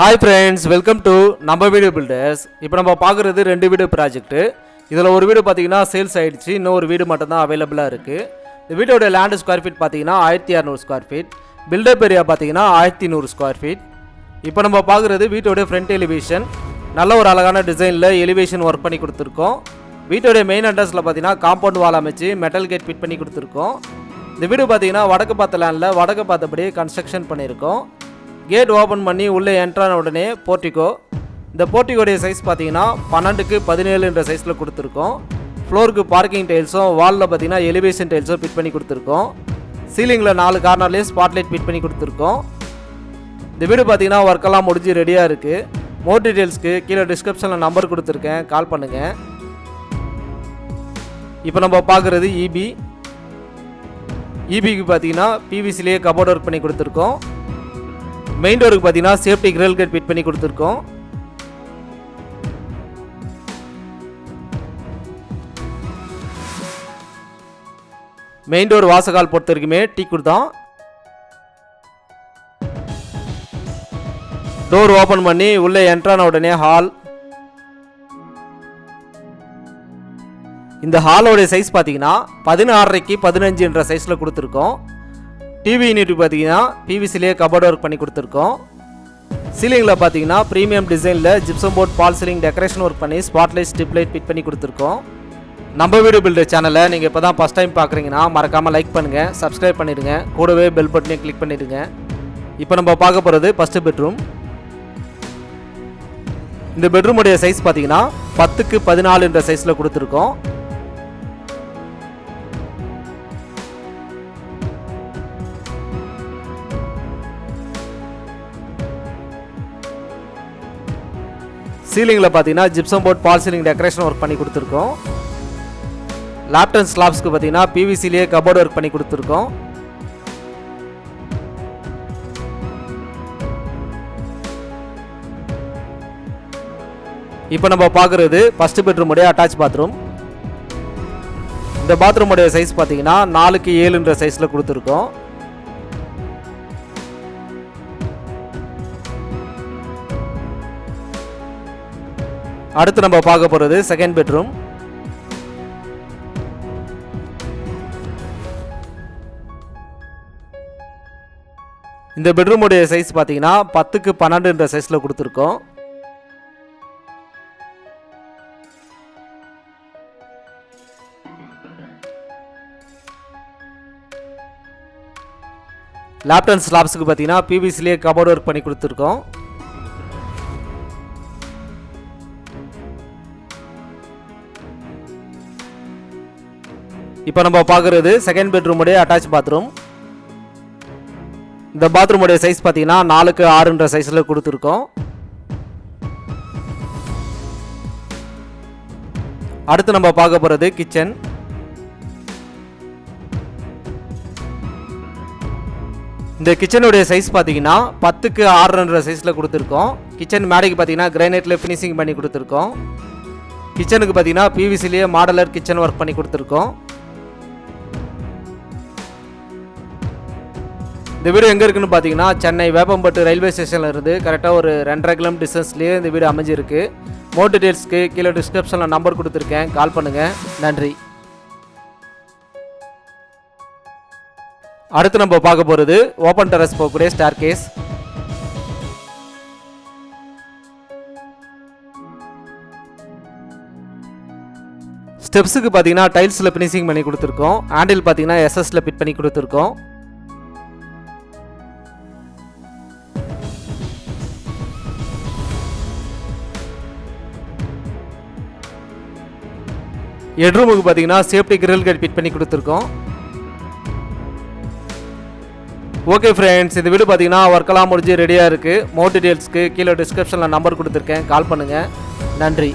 Hi friends welcome to நம்ம video builders இப்போ நம்ம பார்க்குறது ரெண்டு வீடு ப்ராஜெக்ட்டு இதில் ஒரு வீடு பார்த்தீங்கன்னா சேல்ஸ் ஆயிடுச்சு. இன்னொரு வீடு மட்டும்தான் அவைலபிளாக இருக்குது இந்த வீடோட லேண்டு ஸ்கொயர் ஃபீட் பார்த்தீங்கன்னா ஆயிரத்தி இரநூறு ஸ்கொயர் ஃபீட் பில்டப் ஏரியா பார்த்தீங்கன்னா ஆயிரத்தி நூறு ஸ்கொயர் ஃபீட் இப்போ நம்ம பார்க்குறது வீட்டோடைய ஃப்ரண்ட் எலிவேஷன் நல்ல ஒரு அழகான டிசைனில் எலிவேஷன் ஒர்க் பண்ணி கொடுத்துருக்கோம். வீட்டோடைய மெயின் அட்ரஸில் பார்த்தீங்கன்னா காம்பவுண்ட் வால் அமைச்சு மெட்டல் கேட் ஃபிட் பண்ணி கொடுத்துருக்கோம். இந்த வீடு பார்த்தீங்கன்னா வடக்கு பார்த்த லேண்டில் வடக்கு பார்த்தபடியே கன்ஸ்ட்ரக்ஷன் பண்ணியிருக்கோம். கேட் ஓப்பன் பண்ணி உள்ளே என்ட்ரான உடனே போர்ட்டிகோ. இந்த போர்ட்டிகோடைய சைஸ் பார்த்தீங்கன்னா பன்னெண்டுக்கு பதினேழுன்ற சைஸில் கொடுத்துருக்கோம். ஃப்ளோருக்கு பார்க்கிங் டைல்ஸும் வாலில் பார்த்தீங்கன்னா எலிவேஷன் டைல்ஸும் ஃபிட் பண்ணி கொடுத்துருக்கோம். சீலிங்கில் நாலு கார்னர்லேயும் ஸ்பாட்லைட் ஃபிட் பண்ணி கொடுத்துருக்கோம். இந்த வீடு பார்த்தீங்கன்னா ஒர்க்கெல்லாம் முடிஞ்சு ரெடியாக இருக்குது மோர் டீட்டெயில்ஸ்க்கு கீழே டிஸ்கிரிப்ஷனில் நம்பர் கொடுத்துருக்கேன். கால் பண்ணுங்கள் இப்போ நம்ம பார்க்குறது இபி இபிக்கு பார்த்தீங்கன்னா பிவிசிலேயே கபோர்ட் ஒர்க் பண்ணி கொடுத்துருக்கோம். மெயின் டோருக்கு பார்த்தீங்கன்னா சேஃப்டி கிரில் கேட் ஃபிட் பண்ணி கொடுத்துருக்கோம். மெயின் டோர் வாசகால் பொறுத்த வரைக்குமே டீ கொடுத்தோம் டோர் ஓப்பன் பண்ணி உள்ளே என்ட்ரான உடனே ஹால் இந்த ஹாலோடைய சைஸ் பார்த்தீங்கன்னா பதினாறரைக்கு பதினஞ்சுன்ற சைஸில் கொடுத்துருக்கோம். டிவி யூனிட் பார்த்தீங்கன்னா பிவிசிலேயே கபோர்ட் ஒர்க் பண்ணி கொடுத்துருக்கோம். சீலிங்கில் பார்த்தீங்கன்னா ப்ரீமியம் டிசைனில் gypsum board false ceiling decoration work பண்ணி ஸ்பாட்லைட் ஸ்டிப் லைட் ஃபிட் பண்ணி கொடுத்துருக்கோம். நம்ம வீடு பில்டர் சேனலை நீங்கள் இப்போ தான் ஃபஸ்ட் டைம் பார்க்குறீங்கன்னா மறக்காமல் லைக் பண்ணுங்கள் சப்ஸ்கிரைப் பண்ணிடுங்க கூடவே பெல் பட்டனையும் கிளிக் பண்ணிடுங்க. இப்போ நம்ம பார்க்க போகிறது ஃபஸ்ட்டு பெட்ரூம் இந்த பெட்ரூமுடைய சைஸ் பார்த்தீங்கன்னா பத்துக்கு பதினாலுன்ற சைஸில் கொடுத்துருக்கோம். சீலிங்கில் பார்த்தீங்கன்னா gypsum board false ceiling decoration work பண்ணி கொடுத்துருக்கோம். லேப்டன் ஸ்லாப்ஸ்க்கு பார்த்தீங்கன்னா பிவிசிலேயே கபோர்ட் ஒர்க் பண்ணி கொடுத்துருக்கோம். இப்போ நம்ம பார்க்குறது ஃபஸ்ட்டு பெட்ரூமுடைய அட்டாச் பாத்ரூம் இந்த பாத்ரூமுடைய சைஸ் பார்த்தீங்கன்னா நாலுக்கு ஏழுன்ற சைஸில் கொடுத்துருக்கோம். அடுத்து நம்ம பார்க்க போகிறது செகண்ட் பெட்ரூம் இந்த பெட்ரூமுடைய சைஸ் பார்த்தீங்கன்னா பத்துக்கு பன்னெண்டுன்ற சைஸில் கொடுத்துருக்கோம். லேப்டன் ஸ்லாப்ஸுக்கு பார்த்தீங்கன்னா பிவிசிலேயே கபோர்ட் ஒர்க் பண்ணி கொடுத்துருக்கோம். இப்போ நம்ம பார்க்குறது செகண்ட் பெட்ரூமுடைய அட்டாச் பாத்ரூம் இந்த பாத்ரூமுடைய சைஸ் பார்த்தீங்கன்னா நாலுக்கு ஆறுன்ற சைஸில் கொடுத்துருக்கோம். அடுத்து நம்ம பார்க்க போகிறது கிச்சன் இந்த கிச்சனுடைய சைஸ் பார்த்தீங்கன்னா பத்துக்கு ஆறுன்ற சைஸில் கொடுத்துருக்கோம். கிச்சன் மேடைக்கு பார்த்தீங்கன்னா கிரைனைட்டில் ஃபினிஷிங் பண்ணி கொடுத்துருக்கோம். கிச்சனுக்கு பார்த்தீங்கன்னா பிவிசிலேயே மாடலர் கிச்சன் ஒர்க் பண்ணி கொடுத்துருக்கோம். இந்த வீடு எங்கே இருக்குன்னு பார்த்தீங்கன்னா சென்னை வேப்பம்பட்டு ரயில்வே ஸ்டேஷனில் இருந்து கரெக்டாக ஒரு ரெண்டரை கிலோமீட்டர் டிஸ்டன்ஸ்லேயே இந்த வீடு அமைஞ்சிருக்கு. மோர் டீட்டெயில்ஸ்க்கு கீழே டிஸ்கிரிப்ஷனில் நம்பர் கொடுத்துருக்கேன். கால் பண்ணுங்கள் நன்றி. அடுத்து நம்ம பார்க்க போகிறது ஓப்பன் டெரஸ் போகக்கூடிய ஸ்டார் கேஸ் ஸ்டெப்ஸுக்கு பார்த்தீங்கன்னா டைல்ஸில் ஃபினிஷிங் பண்ணி கொடுத்துருக்கோம். ஹேண்டில் பார்த்தீங்கன்னா எஸ்எஸில் ஃபிட் பண்ணி கொடுத்துருக்கோம். ஹெட்ரூமுக்கு பார்த்தீங்கன்னா சேஃப்டி கிரில் கேட் ஃபிட் பண்ணி கொடுத்துருக்கோம். ஓகே ஃப்ரெண்ட்ஸ் இந்த வீடு பார்த்தீங்கன்னா ஒர்க்கெல்லாம் முடிஞ்சு ரெடியாக இருக்குது மோர் டீட்டெயில்ஸ்க்கு கீழே டிஸ்கிரிப்ஷனில் நம்பர் கொடுத்துருக்கேன். கால் பண்ணுங்கள் நன்றி.